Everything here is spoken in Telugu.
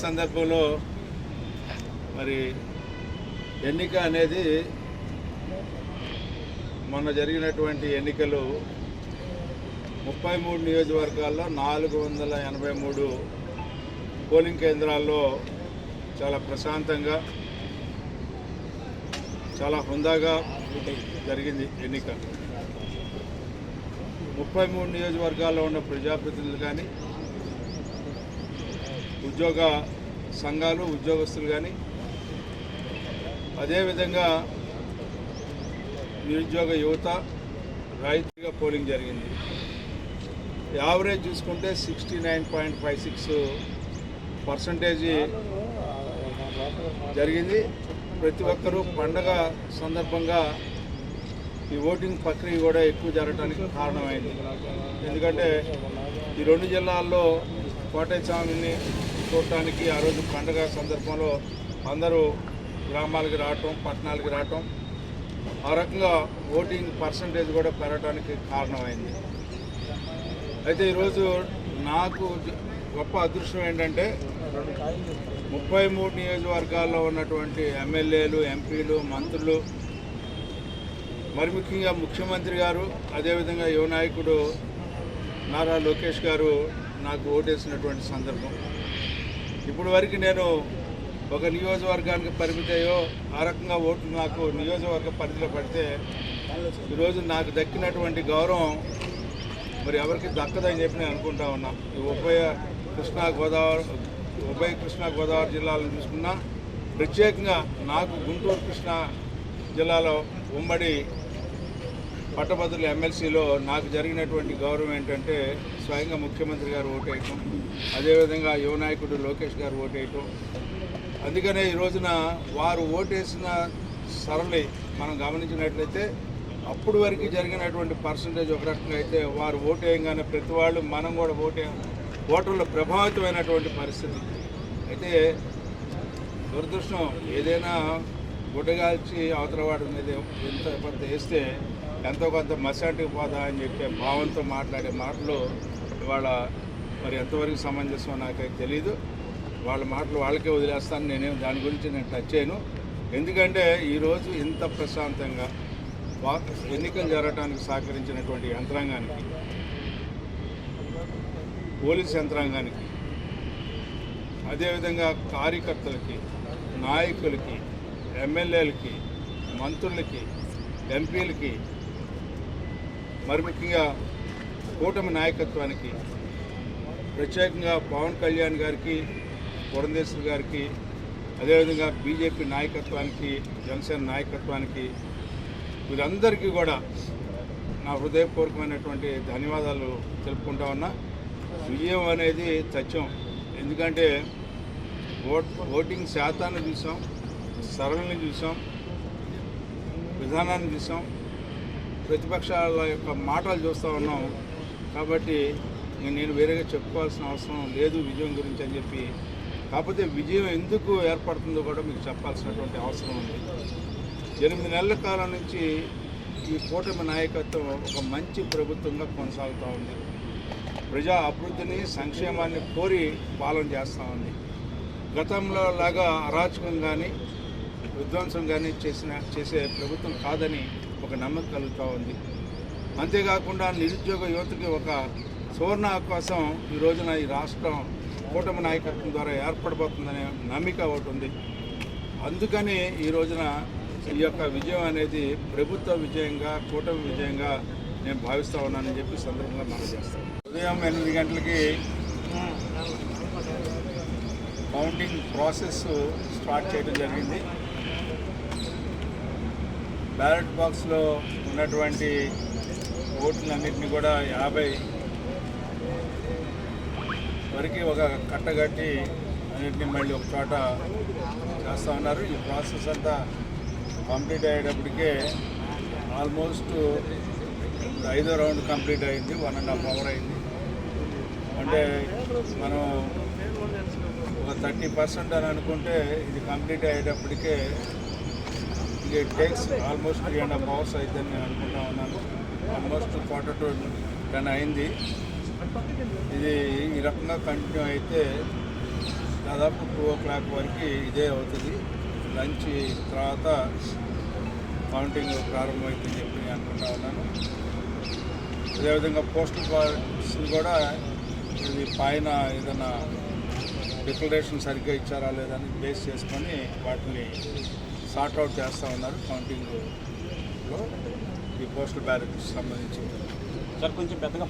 సందర్భంలో మరి ఎన్నిక అనేది మొన్న జరిగినటువంటి ఎన్నికలు ముప్పై మూడు నియోజకవర్గాల్లో నాలుగు వందల ఎనభై మూడు పోలింగ్ కేంద్రాల్లో చాలా ప్రశాంతంగా చాలా హుందాగా జరిగింది ఎన్నిక. ముప్పై మూడు నియోజకవర్గాల్లో ఉన్న ప్రజాప్రతినిధులు కానీ ఉద్యోగ సంఘాలు ఉద్యోగస్తులు కానీ అదేవిధంగా నిరుద్యోగ యువత రైతుగా పోలింగ్ జరిగింది. యావరేజ్ చూసుకుంటే sixty nine point five six percentage జరిగింది. ప్రతి ఒక్కరూ పండగ సందర్భంగా ఈ ఓటింగ్ ప్రక్రియ కూడా ఎక్కువ జరగడానికి కారణమైంది. ఎందుకంటే ఈ రెండు జిల్లాల్లో కోటయ్య స్వామిని చూడటానికి ఆ రోజు పండగ సందర్భంలో అందరూ గ్రామాలకి రావటం పట్టణాలకి రావటం. ఆ రకంగా ఓటింగ్ పర్సంటేజ్ కూడా పెరగడానికి కారణమైంది. అయితే ఈరోజు నాకు గొప్ప అదృష్టం ఏంటంటే ముప్పై మూడు నియోజకవర్గాల్లో ఉన్నటువంటి ఎమ్మెల్యేలు ఎంపీలు మంత్రులు మరి ముఖ్యంగా ముఖ్యమంత్రి గారు అదేవిధంగా యువ నాయకుడు నారా లోకేష్ గారు నాకు ఓటేసినటువంటి సందర్భం. ఇప్పుడు వరకు నేను ఒక నియోజకవర్గానికి పరిమితయో ఆ రకంగా ఓట్లు నాకు నియోజకవర్గ పరిధిలో పడితే ఈరోజు నాకు దక్కినటువంటి గౌరవం మరి ఎవరికి దక్కదని చెప్పి నేను అనుకుంటా ఉన్నా. ఈ ఉభయ కృష్ణా గోదావరి ఉభయ కృష్ణా గోదావరి జిల్లాలను చూసుకున్నా ప్రత్యేకంగా నాకు గుంటూరు కృష్ణా జిల్లాలో ఉమ్మడి పట్టభద్రుల ఎమ్మెల్సీలో నాకు జరిగినటువంటి గౌరవం ఏంటంటే స్వయంగా ముఖ్యమంత్రి గారు ఓటేయటం అదేవిధంగా యువ నాయకుడు లోకేష్ గారు ఓటేయటం. అందుకనే ఈ రోజున వారు ఓటేసిన సరళి మనం గమనించినట్లయితే అప్పుడు వరకు జరిగినటువంటి పర్సంటేజ్ ఒక రకంగా అయితే వారు ఓటేయంగానే ప్రతి వాళ్ళు మనం కూడా ఓటే ఓటర్లు ప్రభావితమైనటువంటి పరిస్థితి. అయితే దురదృష్టం ఏదైనా గుడ్డగాల్చి అవతల వాడి మీద ఎంత కొంత వేస్తే ఎంతో కొంత మసాటికి పోదా అని చెప్పే భావంతో మాట్లాడే మాటలు ఇవాళ మరి ఎంతవరకు సమంజసమో నాకైతే తెలియదు వాళ్ళ మాటలు వాళ్ళకే వదిలేస్తాను. నేనేం దాని గురించి నేను టచ్ చేయను. ఎందుకంటే ఈరోజు ఇంత ప్రశాంతంగా ఎన్నికలు జరగడానికి సహకరించినటువంటి యంత్రాంగానికి పోలీస్ యంత్రాంగానికి అదేవిధంగా కార్యకర్తలకి నాయకులకి ఎమ్మెల్యేలకి మంత్రులకి ఎంపీలకి మరి ముఖ్యంగా కూటమి నాయకత్వానికి ప్రత్యేకంగా పవన్ కళ్యాణ్ గారికి పురంధేశ్వర్ గారికి అదేవిధంగా బీజేపీ నాయకత్వానికి జనసేన నాయకత్వానికి వీరందరికీ కూడా నా హృదయపూర్వకమైనటువంటి ధన్యవాదాలు తెలుపుకుంటా ఉన్నా. విజయం అనేది సత్యం. ఎందుకంటే ఓట్ ఓటింగ్ శాతాన్ని చూసాం సరళిని చూసాం విధానాన్ని చూసాం ప్రతిపక్షాల యొక్క మాటలు చూస్తూ ఉన్నాం. కాబట్టి నేను వేరేగా చెప్పుకోవాల్సిన అవసరం లేదు విజయం గురించి అని చెప్పి. కాకపోతే విజయం ఎందుకు ఏర్పడుతుందో కూడా మీకు చెప్పాల్సినటువంటి అవసరం ఉంది. ఎనిమిది నెలల కాలం నుంచి ఈ కూటమి నాయకత్వం ఒక మంచి ప్రభుత్వంగా కొనసాగుతూ ఉంది. ప్రజా అభివృద్ధిని సంక్షేమాన్ని కోరి పాలన చేస్తూ ఉంది. గతంలో లాగా అరాచకం కానీ విధ్వంసం కానీ చేసిన చేసే ప్రభుత్వం కాదని ఒక నమ్మకం కలుగుతూ ఉంది. అంతేకాకుండా నిరుద్యోగ యువతకి ఒక సువర్ణ అవకాశం ఈ రోజున ఈ రాష్ట్రం కూటమి నాయకత్వం ద్వారా ఏర్పడబోతుందనే నమ్మిక ఒకటి ఉంది. అందుకని ఈ రోజున ఈ యొక్క విజయం అనేది ప్రభుత్వ విజయంగా కూటమి విజయంగా నేను భావిస్తూ ఉన్నానని చెప్పి సందర్భంగా మనం చేస్తాం. ఉదయం ఎనిమిది గంటలకి కౌంటింగ్ ప్రాసెస్ స్టార్ట్ చేయడం జరిగింది. బ్యాలెట్ బాక్స్లో ఉన్నటువంటి ఓట్లన్నింటినీ కూడా యాభై వరకు ఒక కట్టగట్టి అన్నింటినీ మళ్ళీ ఒక చోట చేస్తూ ఉన్నారు. ఈ ప్రాసెస్ అంతా కంప్లీట్ అయ్యేటప్పటికే ఆల్మోస్ట్ ఐదో రౌండ్ కంప్లీట్ అయింది. వన్ అండ్ హాఫ్ అవర్ అయింది. అంటే మనం ఒక థర్టీ పర్సెంట్ అని అనుకుంటే ఇది complete అయ్యేటప్పటికే it takes almost three and half hours అవుతుందని నేను అనుకుంటా ఉన్నాను. ఆల్మోస్ట్ క్వార్టర్ టు టెన్ అయింది. ఇది ఈ రకంగా కంటిన్యూ అయితే దాదాపు టూ ఓ క్లాక్ వరకు ఇదే అవుతుంది. లంచ్ తర్వాత కౌంటింగ్ ప్రారంభమవుతుందని చెప్పి నేను అనుకుంటా ఉన్నాను. అదేవిధంగా పోస్టల్ బాక్స్ కూడా ఇది పైన ఏదైనా డిక్లరేషన్ సరిగ్గా ఇచ్చారా లేదని బేస్ చేసుకొని వాటిని సార్ట్ అవుట్ చేస్తూ ఉన్నారు కౌంటింగ్లో. ఈ పోస్టల్ బ్యాలెట్కి సంబంధించి. సార్ కొంచెం పెద్దగా